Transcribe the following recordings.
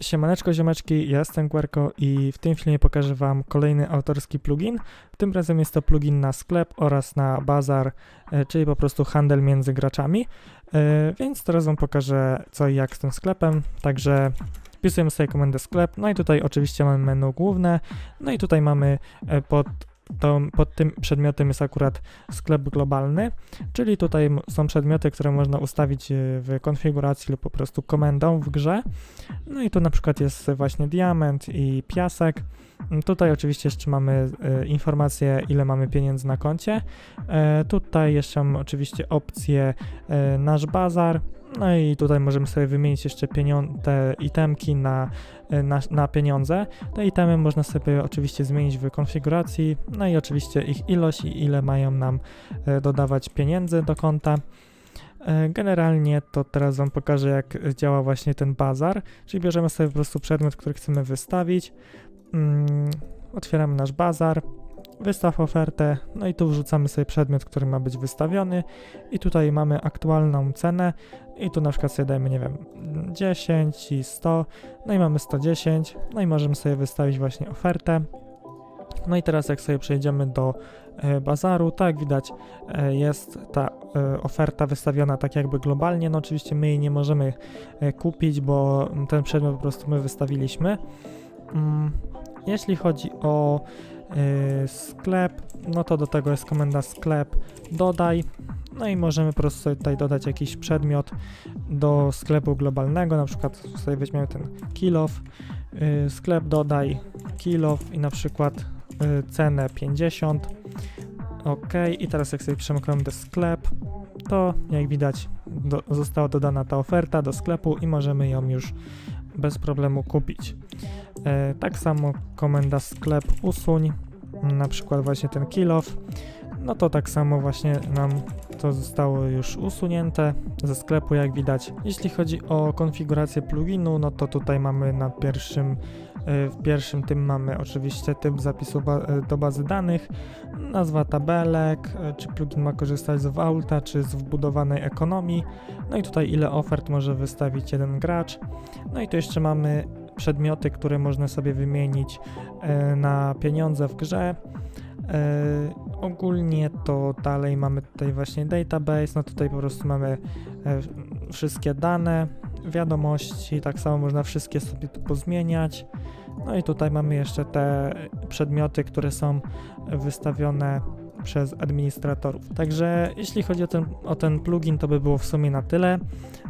Siemaneczko ziomeczki, ja jestem Guerko i w tym filmie pokażę wam kolejny autorski plugin. Tym razem jest to plugin na sklep oraz na bazar, e, czyli po prostu handel między graczami. E, Więc teraz wam pokażę co i jak z tym sklepem, także wpisujemy sobie komendę sklep, no i tutaj oczywiście mamy menu główne, no i tutaj mamy e, pod, to, pod tym przedmiotem jest akurat sklep globalny, czyli tutaj są przedmioty, które można ustawić e, w konfiguracji lub po prostu komendą w grze. No i tu na przykład jest właśnie diament i piasek. Mm, Tutaj oczywiście jeszcze mamy e, informację, ile mamy pieniędzy na koncie. E, tutaj jeszcze mamy oczywiście opcję nasz bazar. No i tutaj możemy sobie wymienić jeszcze te itemki na, e, na, na pieniądze. Te itemy można sobie oczywiście zmienić w konfiguracji. No i oczywiście ich ilość i ile mają nam e, dodawać pieniędzy do konta. E, Generalnie to teraz Wam pokażę, jak działa właśnie ten bazar. Czyli bierzemy sobie po prostu przedmiot, który chcemy wystawić. Mm, otwieramy nasz bazar, wystaw ofertę, no i tu wrzucamy sobie przedmiot, który ma być wystawiony. I tutaj mamy aktualną cenę. I tu na przykład sobie dajemy, nie wiem, 10 i 100. No i mamy 110. No i możemy sobie wystawić właśnie ofertę. No i teraz jak sobie przejdziemy do e, bazaru, tak jak widać e, jest ta e, oferta wystawiona tak jakby globalnie. No oczywiście my jej nie możemy kupić, bo ten przedmiot po prostu my wystawiliśmy. Mm, Jeśli chodzi o e, sklep, no to do tego jest komenda sklep dodaj. No i możemy po prostu tutaj dodać jakiś przedmiot do sklepu globalnego, na przykład sobie weźmiemy ten kilof, y, sklep dodaj kilof i na przykład y, cenę 50. Ok, i teraz jak sobie piszemy komendę sklep, to jak widać do, została dodana ta oferta do sklepu i możemy ją już bez problemu kupić. E, tak samo komenda sklep usuń, na przykład właśnie ten kilof, no to tak samo właśnie nam to zostało już usunięte ze sklepu, jak widać. Jeśli chodzi o konfigurację pluginu, no to tutaj mamy na pierwszym, w pierwszym tym mamy oczywiście typ zapisu e, do bazy danych, nazwa tabelek, e, czy plugin ma korzystać z Vaulta, czy z wbudowanej ekonomii, no i tutaj ile ofert może wystawić jeden gracz. No i tu jeszcze mamy przedmioty, które można sobie wymienić e, na pieniądze w grze. E, ogólnie to dalej mamy tutaj właśnie database, no tutaj po prostu mamy e, wszystkie dane, wiadomości, tak samo można wszystkie sobie tu pozmieniać. No i tutaj mamy jeszcze te przedmioty, które są wystawione przez administratorów. Także jeśli chodzi o ten, o ten plugin, to by było w sumie na tyle.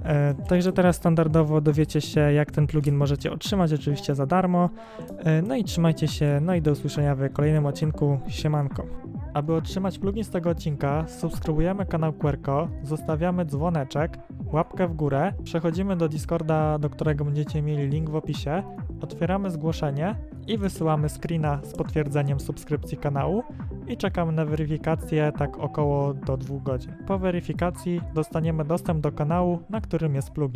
E, także teraz standardowo dowiecie się, jak ten plugin możecie otrzymać, oczywiście za darmo. E, no i trzymajcie się, no i do usłyszenia w kolejnym odcinku. Siemanko. Aby otrzymać plugin z tego odcinka, subskrybujemy kanał Querco, zostawiamy dzwoneczek, łapkę w górę, przechodzimy do Discorda, do którego będziecie mieli link w opisie, otwieramy zgłoszenie i wysyłamy screena z potwierdzeniem subskrypcji kanału i czekamy na weryfikację tak około do 2 godzin. Po weryfikacji dostaniemy dostęp do kanału, na którym jest plugin.